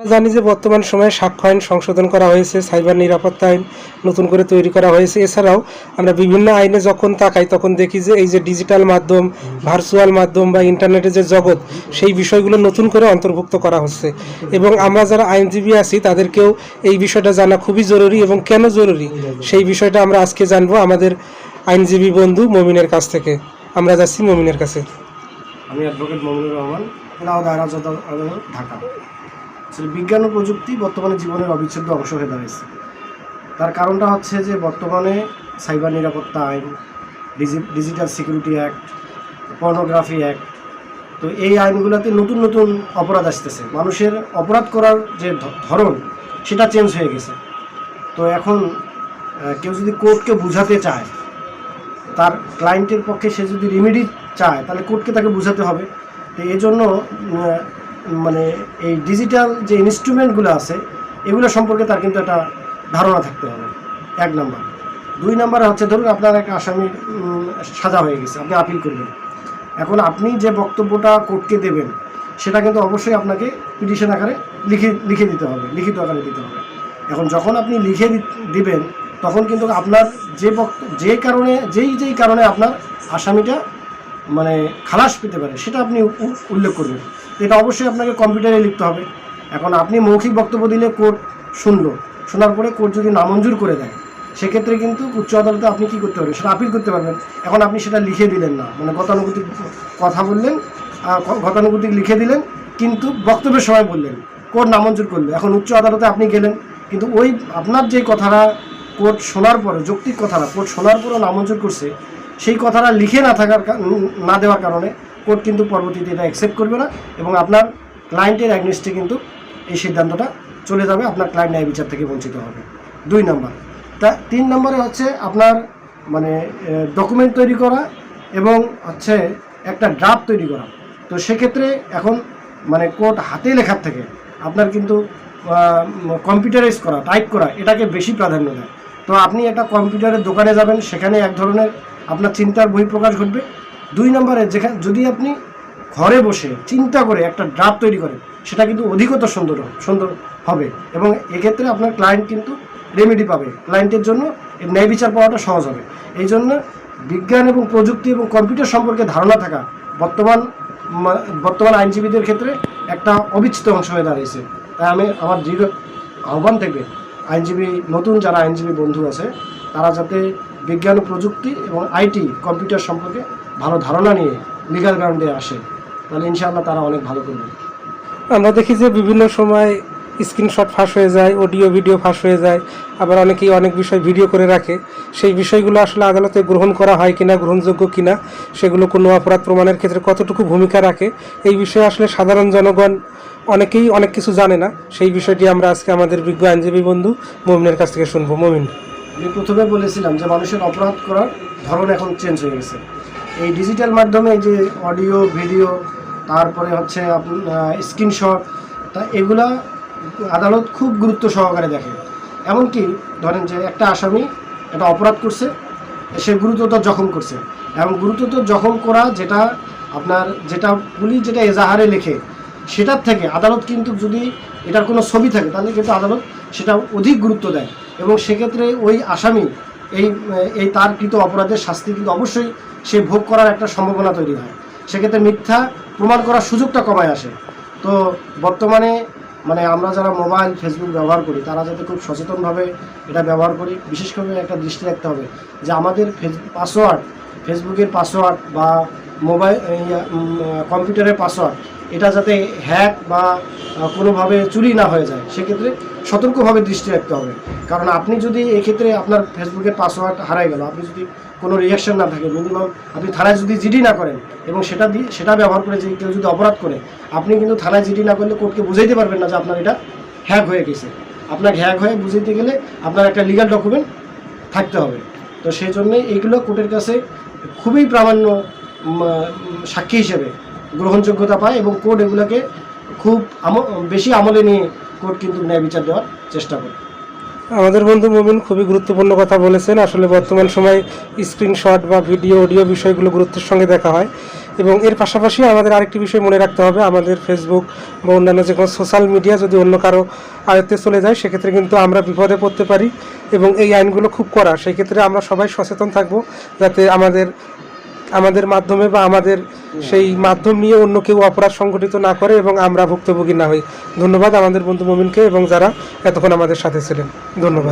আমরা জানি যে বর্তমান সময়ে সাক্ষ্য আইন সংশোধন করা হয়েছে সাইবার নিরাপত্তা আইন নতুন করে তৈরি করা হয়েছে। এছাড়াও আমরা বিভিন্ন আইনে যখন তাকাই তখন দেখি যে এই যে ডিজিটাল মাধ্যম ভার্চুয়াল মাধ্যম বা ইন্টারনেটের যে জগৎ সেই বিষয়গুলো নতুন করে অন্তর্ভুক্ত করা হচ্ছে। এবং আমরা যারা আইনজীবী আছি তাদেরকেও এই বিষয়টা জানা খুবই জরুরি এবং কেন জরুরি? সেই বিষয়টা আমরা আজকে জানব আমাদের আইনজীবী বন্ধু মমিনের কাছ থেকে। আমরা যাচ্ছি মমিনের কাছে। আমি অ্যাডভোকেট মমিনুর রহমান। ঢাকা। আসলে বিজ্ঞান ও প্রযুক্তি বর্তমানে জীবনের অবিচ্ছেদ্য অংশ হয়ে দাঁড়িয়েছে। তার কারণটা হচ্ছে যে বর্তমানে সাইবার নিরাপত্তা আইন digi- digital security act pornography act তো এই আইনগুলোতে নতুন নতুন অপরাধ আসতেছে। মানুষের অপরাধ করার যে ধরন সেটা চেঞ্জ হয়ে গেছে। তো এখন কেউ যদি কোর্টকে বুঝাতে চায় তার ক্লায়েন্টের পক্ষে সে যদি রেমেডি চায় তাহলে কোর্টকে তাকে বোঝাতে হবে। তো এই জন্য উম, মানে এই ডিজিটাল যে ইনস্ট্রুমেন্টগুলো আছে, এগুলো সম্পর্কে তার কিন্তু একটা ধারণা থাকতে হবে। এক নাম্বার। দুই নাম্বার হচ্ছে ধরুন আপনার একটা আসামির সাজা হয়ে গেছে, আপনি আপিল করবেন। এখন আপনি যে বক্তব্যটা কোর্টকে দেবেন, সেটা কিন্তু অবশ্যই আপনাকে পিটিশন আকারে লিখে লিখে দিতে হবে, লিখিত আকারে দিতে হবে। এখন যখন আপনি লিখে দিবেন, তখন কিন্তু আপনার যে বক্ত, যে কারণে, যেই যেই কারণে আপনার আসামিটা মানে খালাস পেতে পারে, সেটা আপনি উল্লেখ করবেন। এটা অবশ্যই আপনাকে কম্পিউটারে লিখতে হবে। এখন আপনি মৌখিক বক্তব্য দিলে কোর্ট শুনলো, শোনার পরে কোর্ট যদি নামঞ্জুর করে দেয়, সেক্ষেত্রে কিন্তু উচ্চ আদালতে আপনি কি করতে পারবেন? সেটা আপিল করতে পারবেন। এখন আপনি সেটা লিখে দিলেন না। মানে গতানুগতিক কথা বললেন গতানুগতিক লিখে দিলেন, কিন্তু বক্তব্যের সময় বললেন কোর্ট নামঞ্জুর করল। এখন উচ্চ আদালতে আপনি গেলেন, কিন্তু ওই আপনার যে কথাটা কোর্ট শোনার পরে, যৌক্তিক কথাটা কোর্ট শোনার পরেও নামঞ্জুর করছে, সেই কথাটা লিখে না থাকার না দেওয়ার কারণে কোর্ট কিন্তু পরবর্তীতে এটা অ্যাকসেপ্ট করবে না এবং আপনার ক্লায়েন্টের অ্যাগনিস্টে কিন্তু এই সিদ্ধান্তটা চলে যাবে, আপনার ক্লায়েন্ট ন্যায় বিচার থেকে বঞ্চিত হবে। দুই নম্বর। তা তিন নম্বরে হচ্ছে আপনার মানে ডকুমেন্ট তৈরি করা এবং হচ্ছে একটা ড্রাফট তৈরি করা। তো সেক্ষেত্রে এখন মানে কোর্ট হাতে লেখার থেকে আপনার কিন্তু কম্পিউটারাইজ করা টাইপ করা, এটাকে বেশি প্রাধান্য দেয়। তো আপনি একটা কম্পিউটারের দোকানে যাবেন, সেখানে এক ধরনের আপনার চিন্তার বহিঃপ্রকাশ ঘটবে। দুই নম্বরে যেখানে যদি আপনি ঘরে বসে চিন্তা করে একটা ড্রাফট তৈরি করেন, সেটা কিন্তু অধিকতর সুন্দর সুন্দর হবে। এবং এক্ষেত্রে আপনার ক্লায়েন্ট কিন্তু রেমেডি পাবে। ক্লায়েন্টের জন্য ন্যায় বিচার পাওয়াটা সহজ হবে। এই জন্য বিজ্ঞান এবং প্রযুক্তি এবং কম্পিউটার সম্পর্কে ধারণা থাকা বর্তমান বর্তমান আইনজীবীদের ক্ষেত্রে একটা অবিচ্ছেদ্য অংশ হয়ে দাঁড়িয়েছে। তাই আমি আমার দৃঢ় আহ্বান থেকে আইনজীবী, নতুন যারা আইনজীবী বন্ধু আছে, তারা যাতে বিজ্ঞান ও প্রযুক্তি এবং আইটি কম্পিউটার সম্পর্কে ধারণা নিয়ে লিগাল গ্রাউন্ডে আসে তাহলে ইনশাআল্লাহ তারা অনেক ভালো করবে। আমরা দেখি যে বিভিন্ন সময় স্ক্রিনশট ফাঁস হয়ে যায় অডিও ভিডিও ফাঁস হয়ে যায় আবার অনেকেই অনেক বিষয় ভিডিও করে রাখে। সেই বিষয়গুলো আসলে আদালতে গ্রহণ করা হয় কিনা গ্রহণযোগ্য কিনা সেগুলো কোনো অপরাধ প্রমাণের ক্ষেত্রে কতটুকু ভূমিকা রাখে এই বিষয়ে আসলে সাধারণ জনগণ অনেকেই অনেক কিছু জানে না। সেই বিষয়টি আমরা আজকে আমাদের বিজ্ঞ আইনজীবী বন্ধু মমিনের কাছ থেকে শুনব। মমিন। আমি প্রথমে বলেছিলাম যে মানুষের অপরাধ করার ধরন এখন চেঞ্জ হয়ে গেছে। এই ডিজিটাল মাধ্যমে যে অডিও ভিডিও তারপরে হচ্ছে স্ক্রিনশট তা এগুলা আদালত খুব গুরুত্ব সহকারে দেখে। এমনকি ধরেন যে একটা আসামি একটা অপরাধ করছে, সে গুরুতর জখম করছে। এবং গুরুতর জখম করা যেটা আপনার যেটা পুলিশ যেটা এজাহারে লেখে, সেটার থেকে আদালত কিন্তু যদি এটার কোনো ছবি থাকে, তাহলে কিন্তু আদালত সেটা অধিক গুরুত্ব দেয়। এবং সেক্ষেত্রে ওই আসামি এই এই তার কৃত অপরাধের শাস্তি কিন্তু অবশ্যই সে ভোগ করার একটা সম্ভাবনা তৈরি হয়। সেক্ষেত্রে মিথ্যা প্রমাণ করার সুযোগটা কমায় আসে। তো বর্তমানে মানে আমরা যারা মোবাইল, ফেসবুক ব্যবহার করি, তারা যাতে খুব সচেতনভাবে এটা ব্যবহার করি, বিশেষ করে একটা দৃষ্টি রাখতে হবে যে আমাদের ফেস, পাসওয়ার্ড, ফেসবুকের পাসওয়ার্ড বা মোবাইল কম্পিউটারের পাসওয়ার্ড, এটা যাতে হ্যাক বা কোনোভাবে চুরি না হয়ে যায়, সেক্ষেত্রে সতর্কভাবে দৃষ্টি রাখতে হবে। কারণ আপনি যদি এক্ষেত্রে আপনার ফেসবুকের পাসওয়ার্ড হারাই গেল, আপনি যদি কোনো রিয়াকশন না থাকে মিনিমাম আপনি থানায় যদি জিডি না করেন এবং সেটা দিয়ে, সেটা ব্যবহার করে যে কেউ যদি অপরাধ করে, আপনি কিন্তু থানায় জিডি না করলে কোর্টকে বুঝাইতে পারবেন না যে আপনার এটা হ্যাক হয়ে গেছে। আপনাকে হ্যাক হয়ে বুঝাইতে গেলে আপনার একটা লিগাল ডকুমেন্ট থাকতে হবে। তো সেই জন্যে এইগুলো কোর্টের কাছে খুবই প্রামাণ্য সাক্ষী হিসেবে গ্রহণযোগ্যতা পায় এবং কোর্ট এগুলোকে খুব বেশি আমলে নিয়ে কোর্ট কিন্তু ন্যায় বিচার দেওয়ার চেষ্টা করে। আমাদের বন্ধু মমিন খুবই গুরুত্বপূর্ণ কথা বলেছেন। আসলে বর্তমান সময়ে স্ক্রিনশট বা ভিডিও, অডিও বিষয়গুলো গুরুত্বের সঙ্গে দেখা হয় এবং এর পাশাপাশি আমাদের আরেকটি বিষয় মনে রাখতে হবে। আমাদের ফেসবুক বা অন্যান্য যে কোনো সোশ্যাল মিডিয়া যদি অন্য কারও আয়ত্তে চলে যায়, সেক্ষেত্রে কিন্তু আমরা বিপদে পড়তে পারি এবং এই আইনগুলো খুব করা সেই ক্ষেত্রে আমরা সবাই সচেতন থাকব যাতে আমাদের আমাদের মাধ্যমে বা আমাদের সেই মাধ্যম নিয়ে অন্য কেউ অপরাধ সংগঠিত না করে এবং আমরা ভুক্তভোগী না হই। ধন্যবাদ আমাদের বন্ধু মমিনকে এবং যারা এতক্ষণ আমাদের সাথে ছিলেন। ধন্যবাদ।